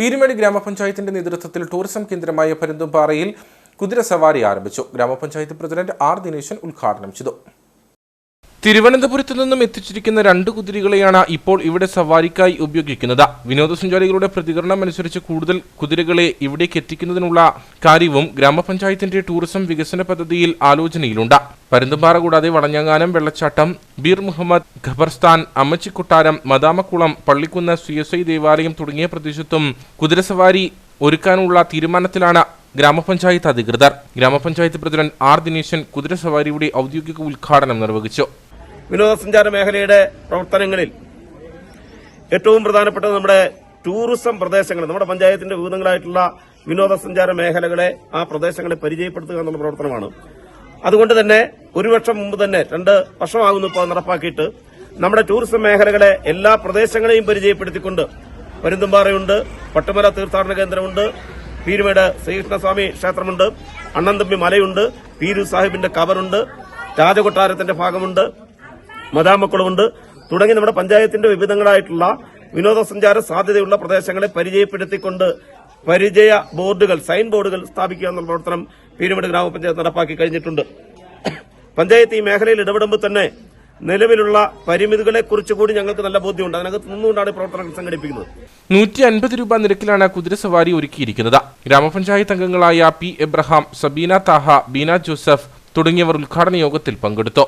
പീരുമേട് ഗ്രാമപഞ്ചായത്തിന്റെ നേതൃത്വത്തിൽ ടൂറിസം കേന്ദ്രമായ പരുന്തുംപാറയിൽ കുതിരസവാരി ആരംഭിച്ചു. ഗ്രാമപഞ്ചായത്ത് പ്രസിഡന്റ് ആർ ദിനേശൻ ഉദ്ഘാടനം ചെയ്തു. തിരുവനന്തപുരത്ത് നിന്നും എത്തിച്ചിരിക്കുന്ന രണ്ട് കുതിരകളെയാണ് ഇപ്പോൾ ഇവിടെ സവാരിക്കായി ഉപയോഗിക്കുന്നത്. വിനോദസഞ്ചാരികളുടെ പ്രതികരണം അനുസരിച്ച് കൂടുതൽ കുതിരകളെ ഇവിടേക്ക് എത്തിക്കുന്നതിനുള്ള കാര്യവും ഗ്രാമപഞ്ചായത്തിന്റെ ടൂറിസം വികസന പദ്ധതിയിൽ ആലോചനയിലുണ്ട്. പരുന്തുംപാറ കൂടാതെ വടഞ്ഞങ്ങാനം വെള്ളച്ചാട്ടം Beer Muhammad ഖബർസ്ഥാൻ Ammachikottaram Madamakkulam Pallikkunnu C S I ദേവാലയം തുടങ്ങിയ പ്രദേശത്തും കുതിരസവാരി ഒരുക്കാനുള്ള തീരുമാനത്തിലാണ് ഗ്രാമപഞ്ചായത്ത് അധികൃതർ. ഗ്രാമപഞ്ചായത്ത് പ്രസിഡന്റ് ആർ ദിനേശൻ കുതിരസവാരിയുടെ ഔദ്യോഗിക ഉദ്ഘാടനം നിർവഹിച്ചു. വിനോദസഞ്ചാര മേഖലയുടെ പ്രവർത്തനങ്ങളിൽ ഏറ്റവും പ്രധാനപ്പെട്ടത് നമ്മുടെ ടൂറിസം പ്രദേശങ്ങൾ നമ്മുടെ പഞ്ചായത്തിന്റെ വിവിധങ്ങളായിട്ടുള്ള വിനോദസഞ്ചാര മേഖലകളെ ആ പ്രദേശങ്ങളെ പരിചയപ്പെടുത്തുക എന്നുള്ള പ്രവർത്തനമാണ്. അതുകൊണ്ട് തന്നെ ഒരു വർഷം മുമ്പ് തന്നെ രണ്ട് വർഷമാകുന്നു ഇപ്പോൾ നടപ്പാക്കിയിട്ട് നമ്മുടെ ടൂറിസം മേഖലകളെ എല്ലാ പ്രദേശങ്ങളെയും പരിചയപ്പെടുത്തിക്കൊണ്ട് പരുന്തുംപാറയുണ്ട് പട്ടുമല തീർത്ഥാടന കേന്ദ്രമുണ്ട് പീരുമേട് ശ്രീകൃഷ്ണസ്വാമി ക്ഷേത്രമുണ്ട് അണ്ണന്തമ്പി മലയുണ്ട് പീരു സാഹിബിന്റെ കബറുണ്ട് രാജകൊട്ടാരത്തിന്റെ ഭാഗമുണ്ട് മദാമക്കുളമുണ്ട് തുടങ്ങി നമ്മുടെ പഞ്ചായത്തിന്റെ വിവിധങ്ങളായിട്ടുള്ള വിനോദസഞ്ചാര സാധ്യതയുള്ള പ്രദേശങ്ങളെ പരിചയപ്പെടുത്തിക്കൊണ്ട് പരിചയ ബോർഡുകൾ സൈൻ ബോർഡുകൾ സ്ഥാപിക്കുക എന്നുള്ള പ്രവർത്തനം പീരുമേട് ഗ്രാമപഞ്ചായത്ത് നടപ്പാക്കി കഴിഞ്ഞിട്ടുണ്ട്. പഞ്ചായത്ത് ഈ മേഖലയിൽ ഇടപെടുമ്പോൾ തന്നെ നിലവിലുള്ള പരിമിതികളെ കുറിച്ച് കൂടി ഞങ്ങൾക്ക് നല്ല ബോധ്യമുണ്ട്. അതിനകത്ത് നിന്നുകൊണ്ടാണ് പ്രവർത്തനങ്ങൾ സംഘടിപ്പിക്കുന്നത്. നൂറ്റി അൻപത് രൂപ നിരക്കിലാണ് കുതിരസവാരി ഒരുക്കിയിരിക്കുന്നത്. ഗ്രാമപഞ്ചായത്ത് അംഗങ്ങളായ P Abraham Sabeena Thaha Beena Joseph തുടങ്ങിയവർ ഉദ്ഘാടന യോഗത്തിൽ പങ്കെടുത്തു.